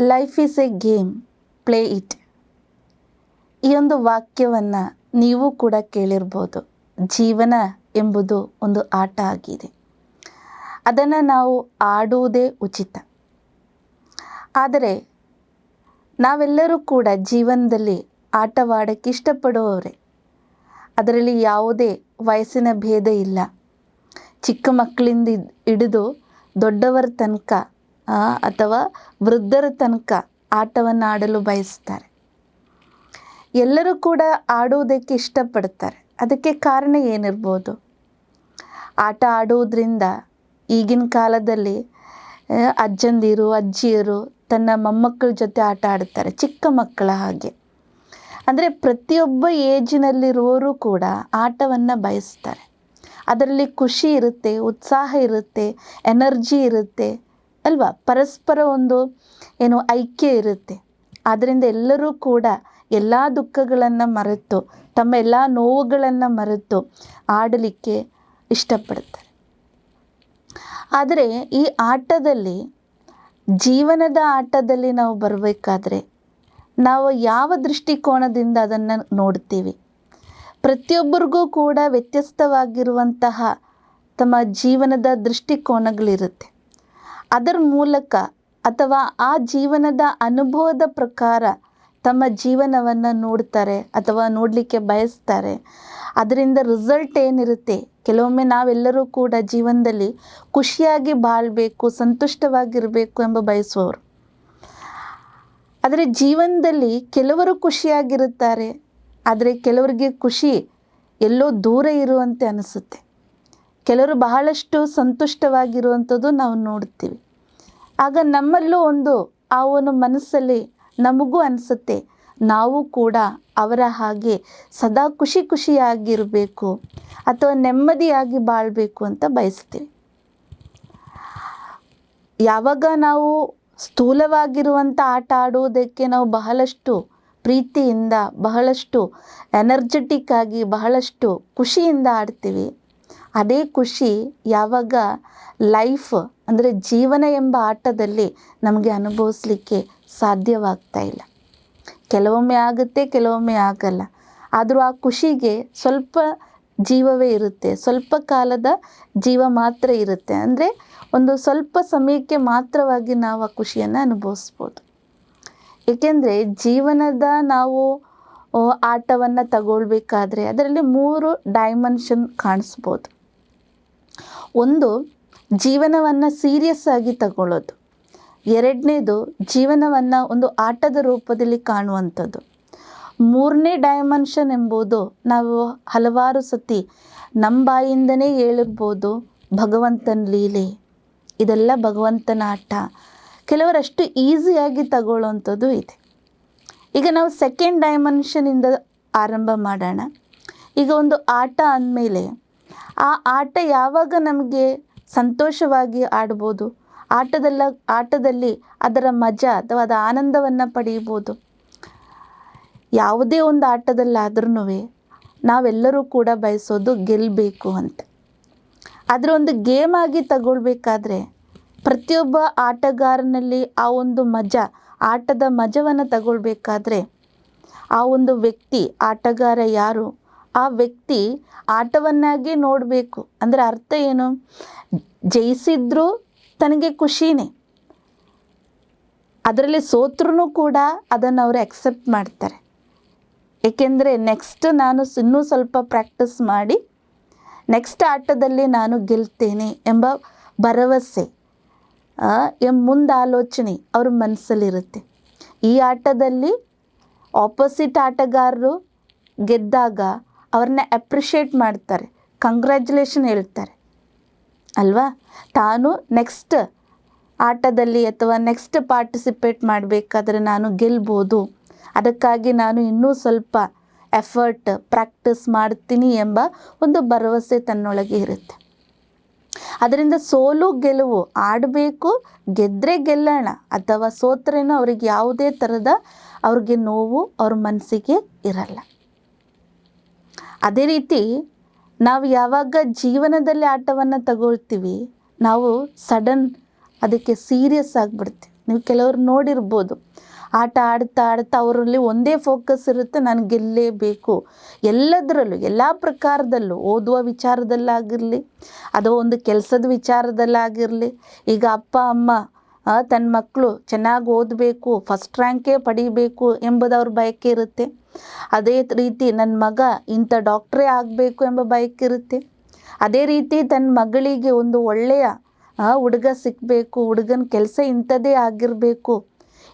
Life is a game play it ಈ ಒಂದು ವಾಕ್ಯವನ್ನು ನೀವು ಕೂಡ ಕೇಳಿರ್ಬೋದು. ಜೀವನ ಎಂಬುದು ಒಂದು ಆಟ ಆಗಿದೆ. ಅದನ್ನು ನಾವು ಆಡುವುದೇ ಉಚಿತ. ಆದರೆ ನಾವೆಲ್ಲರೂ ಕೂಡ ಜೀವನದಲ್ಲಿ ಆಟವಾಡಕ್ಕೆ ಇಷ್ಟಪಡುವವರೇ. ಅದರಲ್ಲಿ ಯಾವುದೇ ವಯಸ್ಸಿನ ಭೇದ ಇಲ್ಲ. ಚಿಕ್ಕ ಮಕ್ಕಳಿಂದ ಹಿಡಿದು ದೊಡ್ಡವರ ತನಕ ಅಥವಾ ವೃದ್ಧರ ತನಕ ಆಟವನ್ನು ಆಡಲು ಬಯಸ್ತಾರೆ. ಎಲ್ಲರೂ ಕೂಡ ಆಡುವುದಕ್ಕೆ ಇಷ್ಟಪಡ್ತಾರೆ. ಅದಕ್ಕೆ ಕಾರಣ ಏನಿರ್ಬೋದು? ಆಟ ಆಡುವುದರಿಂದ ಈಗಿನ ಕಾಲದಲ್ಲಿ ಅಜ್ಜಂದಿರು, ಅಜ್ಜಿಯರು ತನ್ನ ಮೊಮ್ಮಕ್ಕಳ ಜೊತೆ ಆಟ ಆಡ್ತಾರೆ ಚಿಕ್ಕ ಮಕ್ಕಳ ಹಾಗೆ. ಅಂದರೆ ಪ್ರತಿಯೊಬ್ಬ ಏಜಿನಲ್ಲಿರುವವರು ಕೂಡ ಆಟವನ್ನು ಬಯಸ್ತಾರೆ. ಅದರಲ್ಲಿ ಖುಷಿ ಇರುತ್ತೆ, ಉತ್ಸಾಹ ಇರುತ್ತೆ, ಎನರ್ಜಿ ಇರುತ್ತೆ. ಅಲ್ವಾ? ಪರಸ್ಪರ ಒಂದು ಏನು ಐಕ್ಯ ಇರುತ್ತೆ. ಆದ್ದರಿಂದ ಎಲ್ಲರೂ ಕೂಡ ಎಲ್ಲ ದುಃಖಗಳನ್ನು ಮರೆತು, ತಮ್ಮ ಎಲ್ಲ ನೋವುಗಳನ್ನು ಮರೆತು ಆಡಲಿಕ್ಕೆ ಇಷ್ಟಪಡ್ತಾರೆ ಆದರೆ ಈ ಆಟದಲ್ಲಿ, ಜೀವನದ ಆಟದಲ್ಲಿ ನಾವು ಬರಬೇಕಾದ್ರೆ ನಾವು ಯಾವ ದೃಷ್ಟಿಕೋನದಿಂದ ಅದನ್ನು ನೋಡ್ತೀವಿ? ಪ್ರತಿಯೊಬ್ಬರಿಗೂ ಕೂಡ ವ್ಯತ್ಯಸ್ತವಾಗಿರುವಂತಹ ತಮ್ಮ ಜೀವನದ ದೃಷ್ಟಿಕೋನಗಳಿರುತ್ತೆ. ಅದರ ಮೂಲಕ ಅಥವಾ ಆ ಜೀವನದ ಅನುಭವದ ಪ್ರಕಾರ ತಮ್ಮ ಜೀವನವನ್ನು ನೋಡ್ತಾರೆ ಅಥವಾ ನೋಡಲಿಕ್ಕೆ ಬಯಸ್ತಾರೆ. ಅದರಿಂದ ರಿಸಲ್ಟ್ ಏನಿರುತ್ತೆ? ಕೆಲವೊಮ್ಮೆ ನಾವೆಲ್ಲರೂ ಕೂಡ ಜೀವನದಲ್ಲಿ ಖುಷಿಯಾಗಿ ಬಾಳಬೇಕು, ಸಂತುಷ್ಟವಾಗಿರಬೇಕು ಎಂಬ ಬಯಸುವವರು. ಆದರೆ ಜೀವನದಲ್ಲಿ ಕೆಲವರು ಖುಷಿಯಾಗಿರುತ್ತಾರೆ, ಆದರೆ ಕೆಲವರಿಗೆ ಖುಷಿ ಎಲ್ಲೋ ದೂರ ಇರುವಂತೆ ಅನಿಸುತ್ತೆ. ಕೆಲವರು ಬಹಳಷ್ಟು ಸಂತುಷ್ಟವಾಗಿರುವಂಥದ್ದು ನಾವು ನೋಡ್ತೀವಿ. ಆಗ ನಮ್ಮಲ್ಲೂ ಒಂದು ಆ ಒಂದು ಮನಸ್ಸಲ್ಲಿ ನಮಗೂ ಅನಿಸುತ್ತೆ, ನಾವು ಕೂಡ ಅವರ ಹಾಗೆ ಸದಾ ಖುಷಿ ಖುಷಿಯಾಗಿರಬೇಕು ಅಥವಾ ನೆಮ್ಮದಿಯಾಗಿ ಬಾಳಬೇಕು ಅಂತ ಬಯಸ್ತೀವಿ. ಯಾವಾಗ ನಾವು ಸ್ಥೂಲವಾಗಿರುವಂಥ ಆಟ ಆಡುವುದಕ್ಕೆ ನಾವು ಬಹಳಷ್ಟು ಪ್ರೀತಿಯಿಂದ, ಬಹಳಷ್ಟು ಎನರ್ಜೆಟಿಕ್ ಆಗಿ, ಬಹಳಷ್ಟು ಖುಷಿಯಿಂದ ಆಡ್ತೀವಿ ಅದೇ ಖುಷಿ ಯಾವಾಗ ಲೈಫ್ ಅಂದರೆ ಜೀವನ ಎಂಬ ಆಟದಲ್ಲಿ ನಮಗೆ ಅನುಭವಿಸ್ಲಿಕ್ಕೆ ಸಾಧ್ಯವಾಗ್ತಾ ಇಲ್ಲ. ಕೆಲವೊಮ್ಮೆ ಆಗುತ್ತೆ, ಕೆಲವೊಮ್ಮೆ ಆಗಲ್ಲ. ಆದರೂ ಆ ಖುಷಿಗೆ ಸ್ವಲ್ಪ ಜೀವವೇ ಇರುತ್ತೆ. ಸ್ವಲ್ಪ ಕಾಲದ ಜೀವ ಮಾತ್ರ ಇರುತ್ತೆ. ಅಂದರೆ ಒಂದು ಸ್ವಲ್ಪ ಸಮಯಕ್ಕೆ ಮಾತ್ರವಾಗಿ ನಾವು ಆ ಖುಷಿಯನ್ನು ಅನುಭವಿಸ್ಬೋದು. ಏಕೆಂದರೆ ಜೀವನದ ನಾವು ಆಟವನ್ನು ತಗೊಳ್ಬೇಕಾದ್ರೆ ಅದರಲ್ಲಿ ಮೂರು ಡೈಮೆನ್ಷನ್ ಕಾಣಿಸ್ಬೋದು. ಒಂದು, ಜೀವನವನ್ನು ಸೀರಿಯಸ್ ಆಗಿ ತಗೊಳ್ಳೋದು. ಎರಡನೇದು, ಜೀವನವನ್ನು ಒಂದು ಆಟದ ರೂಪದಲ್ಲಿ ಕಾಣುವಂಥದ್ದು. ಮೂರನೇ ಡೈಮೆನ್ಷನ್ ಎಂಬುದು ನಾವು ಹಲವಾರು ಸತಿ ನಮ್ಮ ಬಾಯಿಂದನೇ ಹೇಳಿರ್ಬೋದು ಭಗವಂತನ ಲೀಲೆ. ಇದೆಲ್ಲ ಭಗವಂತನ ಆಟ. ಕೆಲವರಷ್ಟು ಈಸಿಯಾಗಿ ತಗೊಳ್ಳೋವಂಥದ್ದು ಇದೆ. ಈಗ ನಾವು ಸೆಕೆಂಡ್ ಡೈಮೆನ್ಷನಿಂದ ಆರಂಭ ಮಾಡೋಣ. ಈಗ ಒಂದು ಆಟ ಅಂದಮೇಲೆ ಆ ಆಟ ಯಾವಾಗ ನಮಗೆ ಸಂತೋಷವಾಗಿ ಆಡ್ಬೋದು? ಆಟದಲ್ಲ, ಆಟದಲ್ಲಿ ಅದರ ಮಜಾ ಅಥವಾ ಅದರ ಆನಂದವನ್ನು ಪಡೆಯಬೋದು ಯಾವುದೇ ಒಂದು ಆಟದಲ್ಲಾದ್ರೂ ನಾವೆಲ್ಲರೂ ಕೂಡ ಬಯಸೋದು ಗೆಲ್ಲಬೇಕು ಅಂತ. ಅದರ ಒಂದು ಗೇಮ್ ಆಗಿ ತಗೊಳ್ಬೇಕಾದ್ರೆ ಪ್ರತಿಯೊಬ್ಬ ಆಟಗಾರನಲ್ಲಿ ಆ ಒಂದು ಮಜಾ, ಆಟದ ಮಜವನ್ನು ತಗೊಳ್ಬೇಕಾದ್ರೆ ಆ ಒಂದು ವ್ಯಕ್ತಿ, ಆಟಗಾರ ಯಾರು? ಆ ವ್ಯಕ್ತಿ ಆಟವನ್ನಾಗಿ ನೋಡಬೇಕು. ಅಂದರೆ ಅರ್ಥ ಏನು? ಜಯಿಸಿದ್ರೂ ತನಗೆ ಖುಷಿನೇ. ಅದರಲ್ಲಿ ಸೋತ್ರೂ ಕೂಡ ಅದನ್ನು ಅವರು ಅಕ್ಸೆಪ್ಟ್ ಮಾಡ್ತಾರೆ. ಏಕೆಂದರೆ ನೆಕ್ಸ್ಟ್ ನಾನು ಇನ್ನೂ ಸ್ವಲ್ಪ ಪ್ರಾಕ್ಟೀಸ್ ಮಾಡಿ ನೆಕ್ಸ್ಟ್ ಆಟದಲ್ಲಿ ನಾನು ಗೆಲ್ತೇನೆ ಎಂಬ ಭರವಸೆ ಎಂಬ ಮುಂದೆ ಮುಂದಾಲೋಚನೆ ಅವ್ರ ಮನಸ್ಸಲ್ಲಿರುತ್ತೆ ಈ ಆಟದಲ್ಲಿ ಆಪೋಸಿಟ್ ಆಟಗಾರರು ಗೆದ್ದಾಗ ಅವ್ರನ್ನ ಅಪ್ರಿಷಿಯೇಟ್ ಮಾಡ್ತಾರೆ. ಕಂಗ್ರ್ಯಾಚುಲೇಷನ್ ಹೇಳ್ತಾರೆ. ಅಲ್ವಾ? ತಾನು ನೆಕ್ಸ್ಟ್ ಆಟದಲ್ಲಿ ಅಥವಾ ನೆಕ್ಸ್ಟ್ ಪಾರ್ಟಿಸಿಪೇಟ್ ಮಾಡಬೇಕಾದ್ರೆ ನಾನು ಗೆಲ್ಬೋದು. ಅದಕ್ಕಾಗಿ ನಾನು ಇನ್ನೂ ಸ್ವಲ್ಪ ಎಫರ್ಟ್ ಪ್ರಾಕ್ಟೀಸ್ ಮಾಡ್ತೀನಿ ಎಂಬ ಒಂದು ಭರವಸೆ ತನ್ನೊಳಗೆ ಇರುತ್ತೆ. ಅದರಿಂದ ಸೋಲು, ಗೆಲುವು ಆಡಬೇಕು ಗೆದ್ದರೆ ಗೆಲ್ಲೋಣ ಅಥವಾ ಸೋತ್ರೇನೋ ಅವ್ರಿಗೆ ಯಾವುದೇ ಥರದ ಅವ್ರಿಗೆ ನೋವು ಅವ್ರ ಮನಸ್ಸಿಗೆ ಇರಲ್ಲ. ಅದೇ ರೀತಿ ನಾವು ಯಾವಾಗ ಜೀವನದಲ್ಲಿ ಆಟವನ್ನು ತಗೊಳ್ತೀವಿ, ನಾವು ಸಡನ್ ಅದಕ್ಕೆ ಸೀರಿಯಸ್ ಆಗಿಬಿಡ್ತೀವಿ. ನೀವು ಕೆಲವರು ನೋಡಿರ್ಬೋದು, ಆಟ ಆಡ್ತಾ ಆಡ್ತಾ ಅವರಲ್ಲಿ ಒಂದೇ ಫೋಕಸ್ ಇರುತ್ತೆ, ನಾನು ಗೆಲ್ಲೇಬೇಕು. ಎಲ್ಲದರಲ್ಲೂ, ಎಲ್ಲ ಪ್ರಕಾರದಲ್ಲೂ, ಓದುವ ವಿಚಾರದಲ್ಲಾಗಿರಲಿ ಅಥವಾ ಒಂದು ಕೆಲಸದ ವಿಚಾರದಲ್ಲಾಗಿರಲಿ, ಈಗ ಅಪ್ಪ, ಅಮ್ಮ ತನ್ನ ಮಕ್ಕಳು ಚೆನ್ನಾಗಿ ಓದಬೇಕು ಫಸ್ಟ್ ರ್ಯಾಂಕೇ ಪಡಿಬೇಕು ಎಂಬುದವ್ರ ಬಯಕೆ ಇರುತ್ತೆ. ಅದೇ ರೀತಿ ನನ್ನ ಮಗ ಇಂಥ ಡಾಕ್ಟ್ರೇ ಆಗಬೇಕು ಎಂಬ ಬಯಕೆ ಇರುತ್ತೆ. ಅದೇ ರೀತಿ ತನ್ನ ಮಗಳಿಗೆ ಒಂದು ಒಳ್ಳೆಯ ಹುಡುಗ ಸಿಕ್ಕಬೇಕು ಹುಡುಗನ ಕೆಲಸ ಇಂಥದ್ದೇ ಆಗಿರಬೇಕು.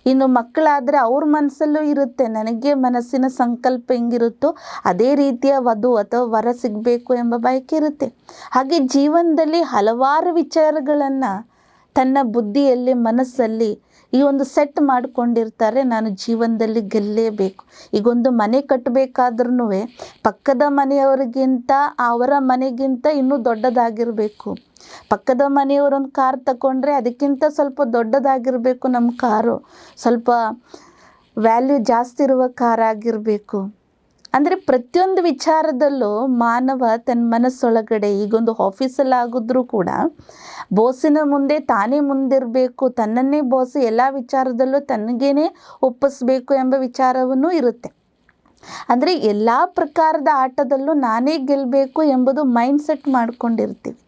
ಇನ್ನು ಮಕ್ಕಳಾದರೆ ಅವ್ರ ಮನಸ್ಸಲ್ಲೂ ಇರುತ್ತೆ, ನನಗೆ ಮನಸ್ಸಿನ ಸಂಕಲ್ಪ ಹೆಂಗಿರುತ್ತೋ ಅದೇ ರೀತಿಯ ವಧು ಅಥವಾ ವರ ಸಿಗಬೇಕು ಎಂಬ ಬಯಕೆ ಇರುತ್ತೆ. ಹಾಗೆ ಜೀವನದಲ್ಲಿ ಹಲವಾರು ವಿಚಾರಗಳನ್ನು ತನ್ನ ಬುದ್ಧಿಯಲ್ಲಿ, ಮನಸ್ಸಲ್ಲಿ ಈ ಒಂದು ಸೆಟ್ ಮಾಡಿಕೊಂಡಿರ್ತಾರೆ. ನಾನು ಜೀವನದಲ್ಲಿ ಗೆಲ್ಲೇಬೇಕು. ಈಗೊಂದು ಮನೆ ಕಟ್ಟಬೇಕಾದ್ರೂ ಪಕ್ಕದ ಮನೆಯವರಿಗಿಂತ ಅವರ ಮನೆಗಿಂತ ಇನ್ನೂ ದೊಡ್ಡದಾಗಿರಬೇಕು. ಪಕ್ಕದ ಮನೆಯವರೊಂದು ಕಾರ್ ತಗೊಂಡ್ರೆ ಅದಕ್ಕಿಂತ ಸ್ವಲ್ಪ ದೊಡ್ಡದಾಗಿರಬೇಕು ನಮ್ಮ ಕಾರು. ಸ್ವಲ್ಪ ವ್ಯಾಲ್ಯೂ ಜಾಸ್ತಿ ಇರುವ ಕಾರ್ ಆಗಿರಬೇಕು ಅಂದರೆ ಪ್ರತಿಯೊಂದು ವಿಚಾರದಲ್ಲೂ ಮಾನವ ತನ್ನ ಮನಸ್ಸೊಳಗಡೆ ಈಗೊಂದು ಆಫೀಸಲ್ಲಿ ಆಗಿದ್ರೂ ಕೂಡ ಬೋಸಿನ ಮುಂದೆ ತಾನೇ ಮುಂದಿರಬೇಕು, ತನ್ನನ್ನೇ ಬೋಸು ಎಲ್ಲ ವಿಚಾರದಲ್ಲೂ ತನಗೇನೆ ಒಪ್ಪಿಸ್ಬೇಕು ಎಂಬ ವಿಚಾರವೂ ಇರುತ್ತೆ. ಅಂದರೆ ಎಲ್ಲ ಪ್ರಕಾರದ ಆಟದಲ್ಲೂ ನಾನೇ ಗೆಲ್ಲಬೇಕು ಎಂಬುದು ಮೈಂಡ್ ಸೆಟ್ ಮಾಡ್ಕೊಂಡಿರ್ತೀವಿ.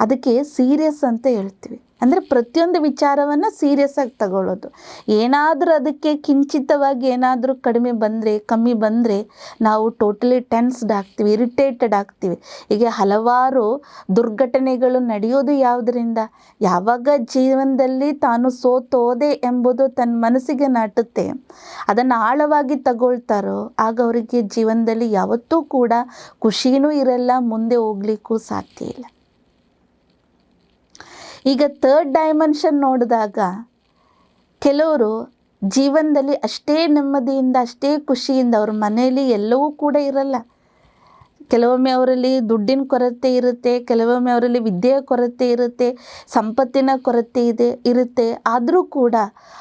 ಅದಕ್ಕೆ ಸೀರಿಯಸ್ ಅಂತ ಹೇಳ್ತೀವಿ. ಅಂದರೆ ಪ್ರತಿಯೊಂದು ವಿಚಾರವನ್ನು ಸೀರಿಯಸ್ ಆಗಿ ತಗೊಳ್ಳೋದು. ಏನಾದರೂ ಅದಕ್ಕೆ ಕಿಂಚಿತವಾಗಿ ಏನಾದರೂ ಕಡಿಮೆ ಬಂದರೆ, ಕಮ್ಮಿ ಬಂದರೆ ನಾವು ಟೋಟಲಿ ಟೆನ್ಸ್ಡ್ ಆಗ್ತೀವಿ ಇರಿಟೇಟೆಡ್ ಆಗ್ತೀವಿ. ಹೀಗೆ ಹಲವಾರು ದುರ್ಘಟನೆಗಳು ನಡೆಯೋದು ಯಾವುದರಿಂದ? ಯಾವಾಗ ಜೀವನದಲ್ಲಿ ತಾನು ಸೋತೋದೆ ಎಂಬುದು ತನ್ನ ಮನಸ್ಸಿಗೆ ನಾಟುತ್ತೆ. ಅದನ್ನು ಆಳವಾಗಿ ತಗೊಳ್ತಾರೋ, ಆಗ ಅವರಿಗೆ ಜೀವನದಲ್ಲಿ ಯಾವತ್ತೂ ಕೂಡ ಖುಷಿನೂ ಇರಲ್ಲ, ಮುಂದೆ ಹೋಗ್ಲಿಕ್ಕೂ ಸಾಧ್ಯ ಇಲ್ಲ. ಈಗ ಥರ್ಡ್ ಡೈಮೆನ್ಷನ್ ನೋಡಿದಾಗ ಕೆಲವರು ಜೀವನದಲ್ಲಿ ಅಷ್ಟೇ ನೆಮ್ಮದಿಯಿಂದ, ಅಷ್ಟೇ ಖುಷಿಯಿಂದ ಅವ್ರ ಮನೆಯಲ್ಲಿ ಎಲ್ಲವೂ ಕೂಡ ಇರಲ್ಲ. ಕೆಲವೊಮ್ಮೆ ಅವರಲ್ಲಿ ದುಡ್ಡಿನ ಕೊರತೆ ಇರುತ್ತೆ, ಕೆಲವೊಮ್ಮೆ ಅವರಲ್ಲಿ ವಿದ್ಯೆಯ ಕೊರತೆ ಇರುತ್ತೆ, ಸಂಪತ್ತಿನ ಕೊರತೆ ಇದೆ, ಇರುತ್ತೆ. ಆದರೂ ಕೂಡ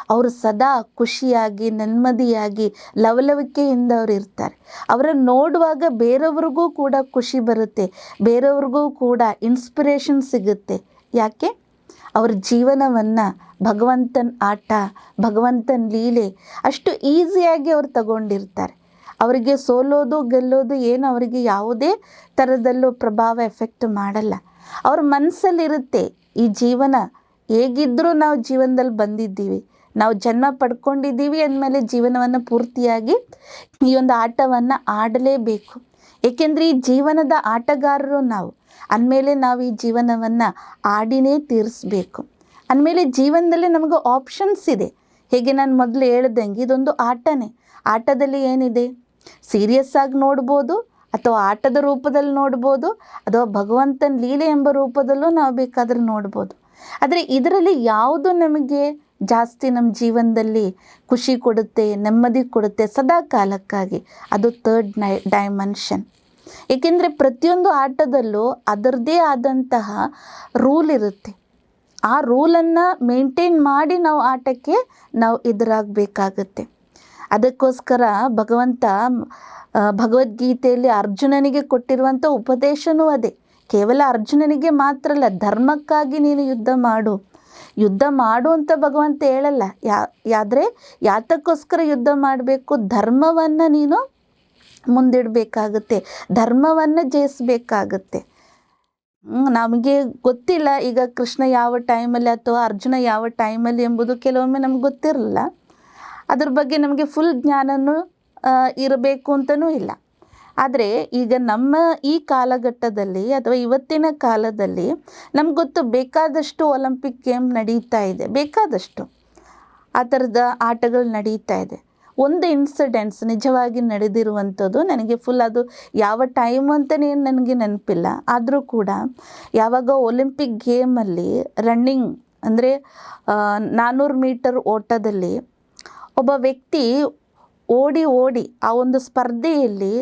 ಅವರು ಸದಾ ಖುಷಿಯಾಗಿ, ನೆಮ್ಮದಿಯಾಗಿ, ಲವಲವಿಕೆಯಿಂದ ಅವರು ಇರ್ತಾರೆ. ಅವರನ್ನು ನೋಡುವಾಗ ಬೇರೆಯವ್ರಿಗೂ ಕೂಡ ಖುಷಿ ಬರುತ್ತೆ, ಬೇರೆಯವ್ರಿಗೂ ಕೂಡ ಇನ್ಸ್ಪಿರೇಷನ್ ಸಿಗುತ್ತೆ. ಯಾಕೆ? ಅವ್ರ ಜೀವನವನ್ನು ಭಗವಂತನ ಆಟ, ಭಗವಂತನ ಲೀಲೆ ಅಷ್ಟು ಈಸಿಯಾಗಿ ಅವ್ರು ತಗೊಂಡಿರ್ತಾರೆ. ಅವರಿಗೆ ಸೋಲೋದು, ಗೆಲ್ಲೋದು ಏನು ಅವರಿಗೆ ಯಾವುದೇ ಥರದಲ್ಲೂ ಪ್ರಭಾವ ಎಫೆಕ್ಟ್ ಮಾಡಲ್ಲ. ಅವ್ರ ಮನಸ್ಸಲ್ಲಿರುತ್ತೆ ಈ ಜೀವನ. ಹೇಗಿದ್ದರೂ ನಾವು ಜೀವನದಲ್ಲಿ ಬಂದಿದ್ದೀವಿ. ನಾವು ಜನ್ಮ ಪಡ್ಕೊಂಡಿದ್ದೀವಿ ಅಂದಮೇಲೆ ಜೀವನವನ್ನು ಪೂರ್ತಿಯಾಗಿ ಈ ಒಂದು ಆಟವನ್ನು ಆಡಲೇಬೇಕು. ಏಕೆಂದರೆ ಈ ಜೀವನದ ಆಟಗಾರರು ನಾವು. ಅಂದಮೇಲೆ ನಾವು ಈ ಜೀವನವನ್ನು ಆಡಿನೇ ತೀರಿಸ್ಬೇಕು. ಅಂದಮೇಲೆ ಜೀವನದಲ್ಲಿ ನಮಗೆ ಆಪ್ಷನ್ಸ್ ಇದೆ. ಹೇಗೆ ನಾನು ಮೊದಲು ಹೇಳ್ದಂಗೆ ಇದೊಂದು ಆಟನೇ. ಆಟದಲ್ಲಿ ಏನಿದೆ? ಸೀರಿಯಸ್ ಆಗಿ ನೋಡ್ಬೋದು ಅಥವಾ ಆಟದ ರೂಪದಲ್ಲಿ ನೋಡ್ಬೋದು ಅಥವಾ ಭಗವಂತನ ಲೀಲೆ ಎಂಬ ರೂಪದಲ್ಲೂ ನಾವು ಬೇಕಾದರೂ ನೋಡ್ಬೋದು. ಆದರೆ ಇದರಲ್ಲಿ ಯಾವುದು ನಮಗೆ ಜಾಸ್ತಿ ನಮ್ಮ ಜೀವನದಲ್ಲಿ ಖುಷಿ ಕೊಡುತ್ತೆ, ನೆಮ್ಮದಿ ಕೊಡುತ್ತೆ ಸದಾ ಕಾಲಕ್ಕಾಗಿ ಅದು ಥರ್ಡ್ ನೈ ಡೈಮೆನ್ಷನ್ ಏಕೆಂದರೆ ಪ್ರತಿಯೊಂದು ಆಟದಲ್ಲೂ ಅದರದ್ದೇ ಆದಂತಹ ರೂಲ್ ಇರುತ್ತೆ. ಆ ರೂಲನ್ನು ಮೇಂಟೈನ್ ಮಾಡಿ ನಾವು ಆಟಕ್ಕೆ ನಾವು ಎದುರಾಗಬೇಕಾಗತ್ತೆ. ಅದಕ್ಕೋಸ್ಕರ ಭಗವಂತ ಭಗವದ್ಗೀತೆಯಲ್ಲಿ ಅರ್ಜುನನಿಗೆ ಕೊಟ್ಟಿರುವಂಥ ಉಪದೇಶನೂ ಅದೇ. ಕೇವಲ ಅರ್ಜುನನಿಗೆ ಮಾತ್ರ ಅಲ್ಲ, ಧರ್ಮಕ್ಕಾಗಿ ನೀನು ಯುದ್ಧ ಮಾಡು. ಯುದ್ಧ ಮಾಡು ಅಂತ ಭಗವಂತ ಹೇಳಲ್ಲ. ಯಾ, ಯಾದರೆ ಯಾತಕ್ಕೋಸ್ಕರ ಯುದ್ಧ ಮಾಡಬೇಕು, ಧರ್ಮವನ್ನು ನೀನು ಮುಂದಿಡಬೇಕಾಗುತ್ತೆ. ಧರ್ಮವನ್ನು ಜಯಿಸಬೇಕಾಗುತ್ತೆ. ನಮಗೆ ಗೊತ್ತಿಲ್ಲ ಈಗ ಕೃಷ್ಣ ಯಾವ ಟೈಮಲ್ಲಿ ಅಥವಾ ಅರ್ಜುನ ಯಾವ ಟೈಮಲ್ಲಿ ಎಂಬುದು ಕೆಲವೊಮ್ಮೆ ನಮ್ಗೆ ಗೊತ್ತಿರಲ್ಲ ಅದ್ರ ಬಗ್ಗೆ ನಮಗೆ ಫುಲ್ ಜ್ಞಾನನೂ ಇರಬೇಕು ಅಂತಲೂ ಇಲ್ಲ. ಆದರೆ ಈಗ ನಮ್ಮ ಈ ಕಾಲಘಟ್ಟದಲ್ಲಿ ಅಥವಾ ಇವತ್ತಿನ ಕಾಲದಲ್ಲಿ ನಮ್ಗೆ ಗೊತ್ತು ಬೇಕಾದಷ್ಟು ಒಲಿಂಪಿಕ್ ಗೇಮ್ ನಡೀತಾ ಇದೆ. ಬೇಕಾದಷ್ಟು. ಆ ಥರದ ಆಟಗಳು ನಡೀತಾ ಇದೆ. ಒಂದು ಇನ್ಸಿಡೆಂಟ್ಸ್ ನಿಜವಾಗಿ ನಡೆದಿರುವಂಥದ್ದು ನನಗೆ ಫುಲ್ ಅದು ಯಾವ ಟೈಮ್ ಅಂತಲೇ ನನಗೆ ನೆನಪಿಲ್ಲ. ಆದರೂ ಕೂಡ ಯಾವಾಗ ಒಲಿಂಪಿಕ್ ಗೇಮಲ್ಲಿ ರನ್ನಿಂಗ್ ಅಂದರೆ ನಾನ್ನೂರು ಮೀಟರ್ ಓಟದಲ್ಲಿ ಒಬ್ಬ ವ್ಯಕ್ತಿ ಓಡಿ ಓಡಿ ಆ ಒಂದು ಸ್ಪರ್ಧೆಯಲ್ಲಿ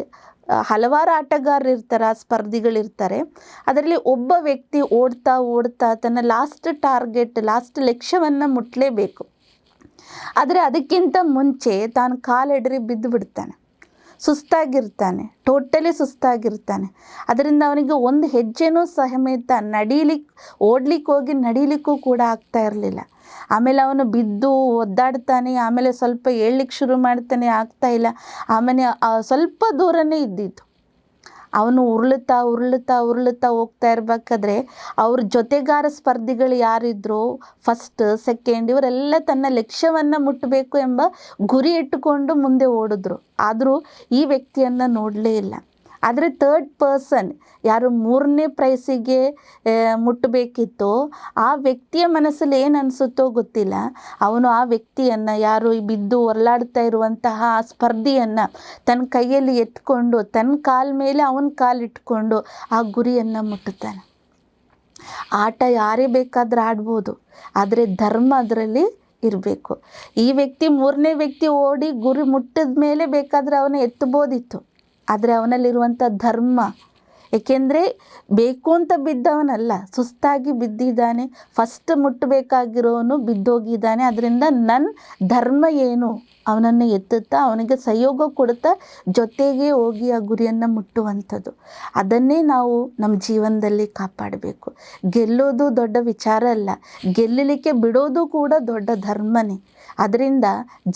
ಹಲವಾರು ಆಟಗಾರರು ಇರ್ತಾರೆ ಆ ಸ್ಪರ್ಧಿಗಳಿರ್ತಾರೆ. ಅದರಲ್ಲಿ ಒಬ್ಬ ವ್ಯಕ್ತಿ ಓಡ್ತಾ ಓಡ್ತಾ ತನ್ನ ಲಾಸ್ಟ್ ಟಾರ್ಗೆಟ್ ಲಾಸ್ಟ್ ಲಕ್ಷ್ಯವನ್ನು ಮುಟ್ಟಲೇಬೇಕು ಆದರೆ ಅದಕ್ಕಿಂತ ಮುಂಚೆ ತಾನು ಕಾಲೆಡ್ರಿ ಬಿದ್ದು ಬಿಡ್ತಾನೆ ಸುಸ್ತಾಗಿರ್ತಾನೆ ಟೋಟಲಿ ಸುಸ್ತಾಗಿರ್ತಾನೆ. ಅದರಿಂದ ಅವನಿಗೆ ಒಂದು ಹೆಜ್ಜೆನೂ ಸಮೇತ ನಡೀಲಿಕ್ಕೆ ಓಡ್ಲಿಕ್ಕೆ ಹೋಗಿ ನಡೀಲಿಕ್ಕೂ ಕೂಡ ಆಗ್ತಾ ಇರಲಿಲ್ಲ. ಆಮೇಲೆ ಅವನು ಬಿದ್ದು ಒದ್ದಾಡ್ತಾನೆ, ಆಮೇಲೆ ಸ್ವಲ್ಪ ಏಳ್ಲಿಕ್ಕೆ ಶುರು ಮಾಡ್ತಾನೆ, ಆಗ್ತಾ ಇಲ್ಲ. ಆಮೇಲೆ ಸ್ವಲ್ಪ ದೂರನೇ ಇದ್ದಿದ್ದು. ಅವನು ಉರುಳುತ್ತಾ ಉರುಳುತ್ತಾ ಉರುಳುತ್ತಾ ಹೋಗ್ತಾ ಇರಬೇಕಾದ್ರೆ ಅವ್ರ ಜೊತೆಗಾರ ಸ್ಪರ್ಧಿಗಳು ಯಾರಿದ್ರು ಫಸ್ಟ್ ಸೆಕೆಂಡ್ ಇವರೆಲ್ಲ ತನ್ನ ಲಕ್ಷ್ಯವನ್ನು ಮುಟ್ಟಬೇಕು ಎಂಬ ಗುರಿ ಇಟ್ಟುಕೊಂಡು ಮುಂದೆ ಓಡಿದ್ರು. ಆದರೂ ಈ ವ್ಯಕ್ತಿಯನ್ನು ನೋಡಲೇ ಇಲ್ಲ. ಆದರೆ ಥರ್ಡ್ ಪರ್ಸನ್ ಯಾರು ಮೂರನೇ ಪ್ರೈಸಿಗೆ ಮುಟ್ಟಬೇಕಿತ್ತು, ಆ ವ್ಯಕ್ತಿಯ ಮನಸ್ಸಲ್ಲಿ ಏನು ಅನಿಸುತ್ತೋ ಗೊತ್ತಿಲ್ಲ. ಅವನು ಆ ವ್ಯಕ್ತಿಯನ್ನು, ಯಾರು ಬಿದ್ದು ಹೊರಲಾಡ್ತಾ ಇರುವಂತಹ ಆ ಸ್ಪರ್ಧಿಯನ್ನು ತನ್ನ ಕೈಯಲ್ಲಿ ಎತ್ಕೊಂಡು ತನ್ನ ಕಾಲ ಮೇಲೆ ಅವನ ಕಾಲಿಟ್ಕೊಂಡು ಆ ಗುರಿಯನ್ನು ಮುಟ್ಟುತ್ತಾನೆ. ಆಟ ಯಾರೇ ಬೇಕಾದರೂ ಆಡ್ಬೋದು, ಆದರೆ ಧರ್ಮ ಅದರಲ್ಲಿ ಇರಬೇಕು. ಈ ವ್ಯಕ್ತಿ ಮೂರನೇ ವ್ಯಕ್ತಿ ಓಡಿ ಗುರಿ ಮುಟ್ಟಿದ ಮೇಲೆ ಬೇಕಾದರೆ ಅವನ ಎತ್ತಬೋದಿತ್ತು ಆದರೆ ಅವನಲ್ಲಿರುವಂಥ ಧರ್ಮ. ಏಕೆಂದರೆ ಬೇಕು ಅಂತ ಬಿದ್ದವನಲ್ಲ, ಸುಸ್ತಾಗಿ ಬಿದ್ದಿದ್ದಾನೆ ಫಸ್ಟ್ ಮುಟ್ಟಬೇಕಾಗಿರೋನು ಬಿದ್ದೋಗಿದ್ದಾನೆ. ಅದರಿಂದ ನನ್ನ ಧರ್ಮ ಏನು? ಅವನನ್ನು ಎತ್ತುತ್ತಾ ಅವನಿಗೆ ಸಹಯೋಗ ಕೊಡುತ್ತಾ ಜೊತೆಗೆ ಹೋಗಿ ಆ ಗುರಿಯನ್ನು ಮುಟ್ಟುವಂಥದ್ದು. ಅದನ್ನೇ ನಾವು ನಮ್ಮ ಜೀವನದಲ್ಲಿ ಕಾಪಾಡಬೇಕು. ಗೆಲ್ಲೋದು ದೊಡ್ಡ ವಿಚಾರ ಅಲ್ಲ. ಗೆಲ್ಲಲಿಕ್ಕೆ ಬಿಡೋದು ಕೂಡ ದೊಡ್ಡ ಧರ್ಮನೇ. ಅದರಿಂದ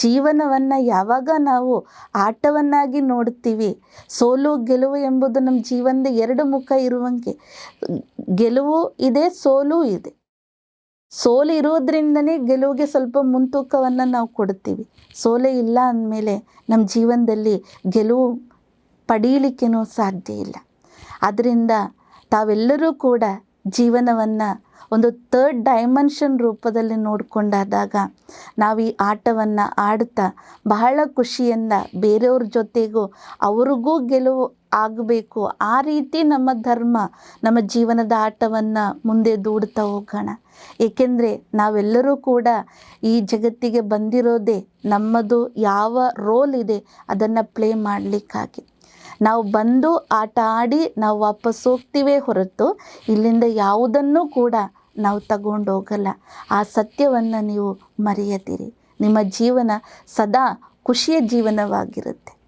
ಜೀವನವನ್ನು ಯಾವಾಗ ನಾವು ಆಟವನ್ನಾಗಿ ನೋಡ್ತೀವಿ ಸೋಲು ಗೆಲುವು ಎಂಬುದು ನಮ್ಮ ಜೀವನದ ಎರಡು ಮುಖ ಇರುವಂಗೆ. ಗೆಲುವು ಇದೆ, ಸೋಲು ಇದೆ. ಸೋಲು ಇರೋದ್ರಿಂದನೇ ಗೆಲುವಿಗೆ ಸ್ವಲ್ಪ ಮುಂತೂಕವನ್ನು ನಾವು ಕೊಡ್ತೀವಿ ಸೋಲೇ ಇಲ್ಲ ಅಂದಮೇಲೆ ನಮ್ಮ ಜೀವನದಲ್ಲಿ ಗೆಲುವು ಪಡೀಲಿಕ್ಕೇನೂ ಸಾಧ್ಯ ಇಲ್ಲ. ಆದ್ದರಿಂದ ತಾವೆಲ್ಲರೂ ಕೂಡ ಜೀವನವನ್ನು ಒಂದು ಥರ್ಡ್ ಡೈಮೆನ್ಷನ್ ರೂಪದಲ್ಲಿ ನೋಡಿಕೊಂಡಾದಾಗ ನಾವು ಈ ಆಟವನ್ನು ಆಡ್ತಾ ಬಹಳ ಖುಷಿಯಿಂದ ಬೇರೆಯವ್ರ ಜೊತೆಗೂ ಅವ್ರಿಗೂ ಗೆಲುವು ಆಗಬೇಕು. ಆ ರೀತಿ ನಮ್ಮ ಧರ್ಮ, ನಮ್ಮ ಜೀವನದ ಆಟವನ್ನು ಮುಂದೆ ದೂಡ್ತಾ ಹೋಗೋಣ. ಏಕೆಂದರೆ ನಾವೆಲ್ಲರೂ ಕೂಡ ಈ ಜಗತ್ತಿಗೆ ಬಂದಿರೋದೇ ನಮ್ಮದು ಯಾವ ರೋಲ್ ಇದೆ ಅದನ್ನು ಪ್ಲೇ ಮಾಡಲಿಕ್ಕಾಗಿ. ನಾವು ಬಂದು ಆಟ ಆಡಿ ನಾವು ವಾಪಸ್ ಹೋಗ್ತೀವೇ ಹೊರತು ಇಲ್ಲಿಂದ ಯಾವುದನ್ನು ಕೂಡ ನಾವು ತಗೊಂಡು ಹೋಗಲ್ಲ. ಆ ಸತ್ಯವನ್ನು ನೀವು ಮರೆಯದಿರಿ. ನಿಮ್ಮ ಜೀವನ ಸದಾ ಖುಷಿಯ ಜೀವನವಾಗಿರುತ್ತೆ.